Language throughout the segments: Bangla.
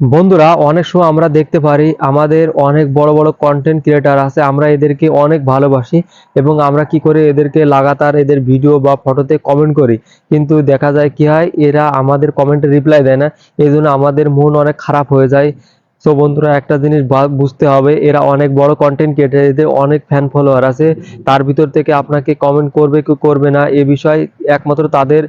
বন্ধুরা, অনেক সময় আমরা দেখতে পারি আমাদের অনেক বড় বড় কন্টেন্ট ক্রিয়েটার আছে, আমরা এদেরকে অনেক ভালোবাসি এবং আমরা কি করে এদেরকে লাগাতার এদের ভিডিও বা ফটোতে কমেন্ট করি। কিন্তু দেখা যায় কি হয়, এরা আমাদের কমেন্টে রিপ্লাই দেয় না এই জন্য আমাদের মন অনেক খারাপ হয়ে যায়। সো বন্ধুরা, একটা জিনিস বুঝতে হবে, এরা অনেক বড় কন্টেন্ট ক্রিয়েটার এদের অনেক ফ্যান ফলোয়ার আছে, তার ভিতর থেকে আপনাকে কমেন্ট করবে কি করবে না, এ বিষয় একমাত্র তাদের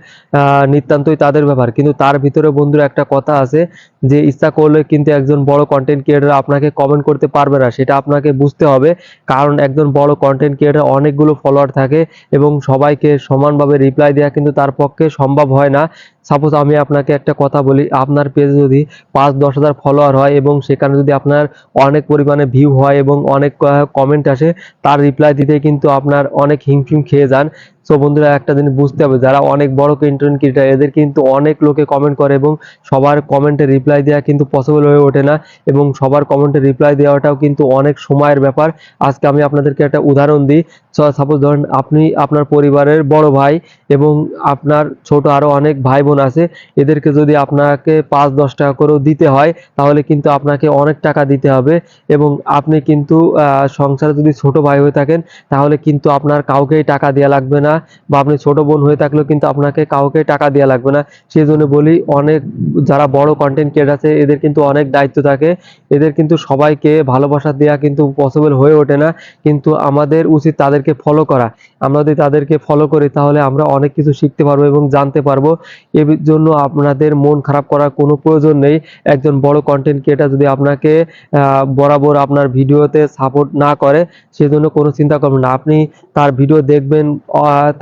নিতান্তই তাদের ব্যাপার কিন্তু তার ভিতরে বন্ধুরা একটা কথা আছে যে, ইচ্ছা করলে কিন্তু একজন বড় কন্টেন্ট ক্রিয়েটার আপনাকে কমেন্ট করতে পারবে না, সেটা আপনাকে বুঝতে হবে। কারণ একজন বড় কন্টেন্ট ক্রিয়েটার অনেকগুলো ফলোয়ার থাকে এবং সবাইকে সমানভাবে রিপ্লাই দেওয়া কিন্তু তার পক্ষে সম্ভব হয় না। সাপোজ আমি আপনাকে একটা কথা বলি, আপনার পেজে যদি পাঁচ দশ হাজার ফলোয়ার হয় এবং সেখানে যদি আপনার অনেক পরিমাণে ভিউ হয় এবং অনেক কমেন্ট আসে, তার রিপ্লাই দিতে কিন্তু আপনার অনেক হিমফিম খেয়ে যান। সো বন্ধুরা, একটা জিনিস বুঝতে হবে, যারা অনেক বড় কন্টেন্ট ক্রিয়েটার এদের কিন্তু অনেক লোকে কমেন্ট করে এবং সবার কমেন্টে রিপ্লাই দেওয়া কিন্তু পসিবল হয়ে ওঠে না এবং সবার কমেন্টে রিপ্লাই দেওয়াটাও কিন্তু অনেক সময়ের ব্যাপার। আজকে আমি আপনাদেরকে একটা উদাহরণ দিই সাপোজ ধরেন আপনি আপনার পরিবারের বড় ভাই এবং আপনার ছোট আরও অনেক ভাই বোন আছে, এদেরকে যদি আপনাকে পাঁচ, দশ টাকা করেও দিতে হয়, তাহলে কিন্তু আপনাকে অনেক টাকা দিতে হবে এবং আপনি কিন্তু সংসারে যদি ছোট ভাই হয়ে থাকেন, তাহলে কিন্তু আপনার কাউকেই টাকা দেওয়া লাগবে না বা আপনি ছোট বোন হয়ে থাকলেও কিন্তু আপনাকে কাউকে টাকা দেওয়া লাগবে না। সেই জন্য বলি, অনেক যারা বড় কন্টেন্ট ক্রিয়েটার আছে, এদের কিন্তু অনেক দায়িত্ব থাকে। এদের কিন্তু সবাইকে ভালোবাসা দেওয়া কিন্তু পসিবল হয়ে ওঠে না। কিন্তু আমাদের উচিত তাদেরকে ফলো করা। আমরা যদি তাদেরকে ফলো করি, তাহলে আমরা অনেক কিছু শিখতে পারব এবং জানতে পারব। এর জন্য আপনাদের মন খারাপ করার কোনো প্রয়োজন নেই। একজন বড় কন্টেন্ট ক্রিয়েটার যদি আপনাকে বরাবর আপনার ভিডিওতে সাপোর্ট না করে, সেজন্য কোনো চিন্তা করবেন না। আপনি তার ভিডিও দেখবেন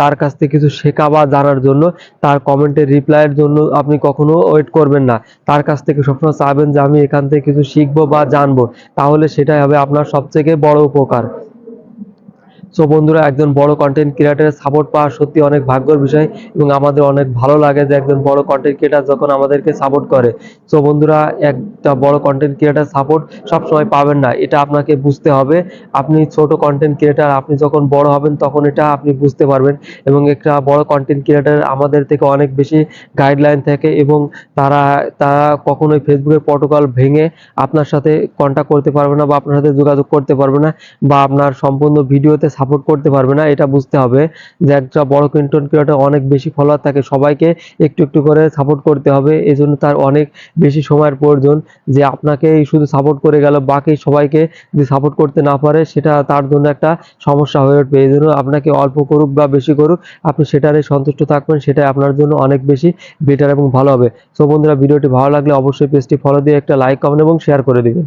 তার কাছ থেকে কিছু শেখা বা জানার জন্য। তার কমেন্টের রিপ্লাইয়ের জন্য আপনি কখনো ওয়েট করবেন না। তার কাছ থেকে সবসময় চাইবেন যে আমি এখান থেকে কিছু শিখব বা জানব। তাহলে সেটাই হবে আপনার সবথেকে বড় উপকার। সো বন্ধুরা, একজন বড় কন্টেন্ট ক্রিয়েটারের সাপোর্ট পাওয়া সত্যি অনেক ভাগ্যের বিষয় এবং আমাদের অনেক ভালো লাগে যে একজন বড় কন্টেন্ট ক্রিয়েটার যখন আমাদেরকে সাপোর্ট করে। সো বন্ধুরা, একটা বড় কন্টেন্ট ক্রিয়েটার সাপোর্ট সবসময় পাবেন না, এটা আপনাকে বুঝতে হবে। আপনি ছোট কন্টেন্ট ক্রিয়েটার আপনি যখন বড় হবেন তখন এটা আপনি বুঝতে পারবেন এবং একটা বড় কন্টেন্ট ক্রিয়েটার আমাদের থেকে অনেক বেশি গাইডলাইন থাকে এবং তারা তারা কখনোই ফেসবুকের প্রটোকল ভেঙে আপনার সাথে কন্ট্যাক্ট করতে পারবে না বা আপনার সাথে যোগাযোগ করতে পারবে না বা আপনার সম্পূর্ণ ভিডিওতে সাপোর্ট করতে পারবে না, এটা বুঝতে হবে যে একটা বড় কন্টেন্ট ক্রিয়েটর অনেক বেশি ফলোয়ার থাকে সবাইকে একটু একটু করে সাপোর্ট করতে হবে এই জন্য তার অনেক বেশি সময়ের প্রয়োজন যে আপনাকে শুধু সাপোর্ট করে গেল, বাকি সবাইকে যদি সাপোর্ট করতে না পারে সেটা তার জন্য একটা সমস্যা হয়ে উঠবে এই জন্য আপনাকে অল্প করুক বা বেশি করুক, আপনি সেটারে সন্তুষ্ট থাকবেন, সেটাই আপনার জন্য অনেক বেশি বেটার এবং ভালো হবে। সো বন্ধুরা, ভিডিওটি ভালো লাগলে অবশ্যই পেজটি ফলো দিয়ে একটা লাইক কমেন্ট এবং শেয়ার করে দিবেন।